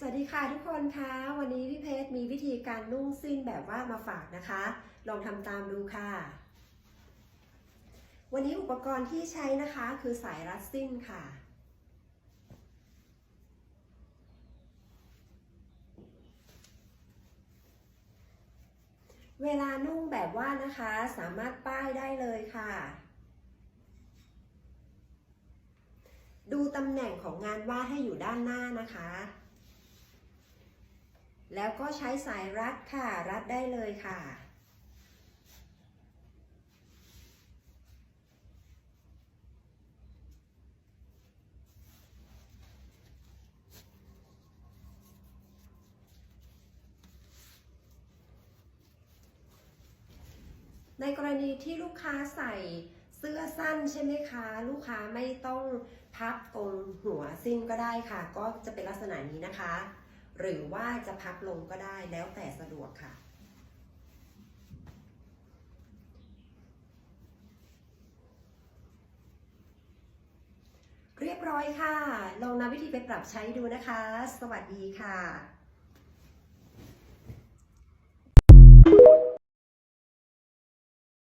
สวัสดีค่ะทุกคนคะวันนี้พี่เพชรมีวิธีการนุ่งสิ้นแบบว่ามาฝากนะคะ ลองทำตามดูค่ะ วันนี้อุปกรณ์ที่ใช้นะคะคือสายรัดสิ้นค่ะ เวลานุ่งแบบว่านะคะสามารถป้ายได้เลยค่ะดูตำแหน่งของงานวาดให้อยู่ด้านหน้านะคะ แล้วก็ใช้สายรัดค่ะ รัดได้เลยค่ะ ในกรณีที่ลูกค้าใส่เสื้อสั้นใช่ไหมคะ ลูกค้าไม่ต้องพับตรงหัวสิ้นก็ได้ค่ะ ก็จะเป็นลักษณะนี้นะคะ หรือว่าจะพับลงก็ได้แล้วแต่สะดวกค่ะ เรียบร้อยค่ะ ลองนำวิธีไปปรับใช้ดูนะคะ สวัสดีค่ะ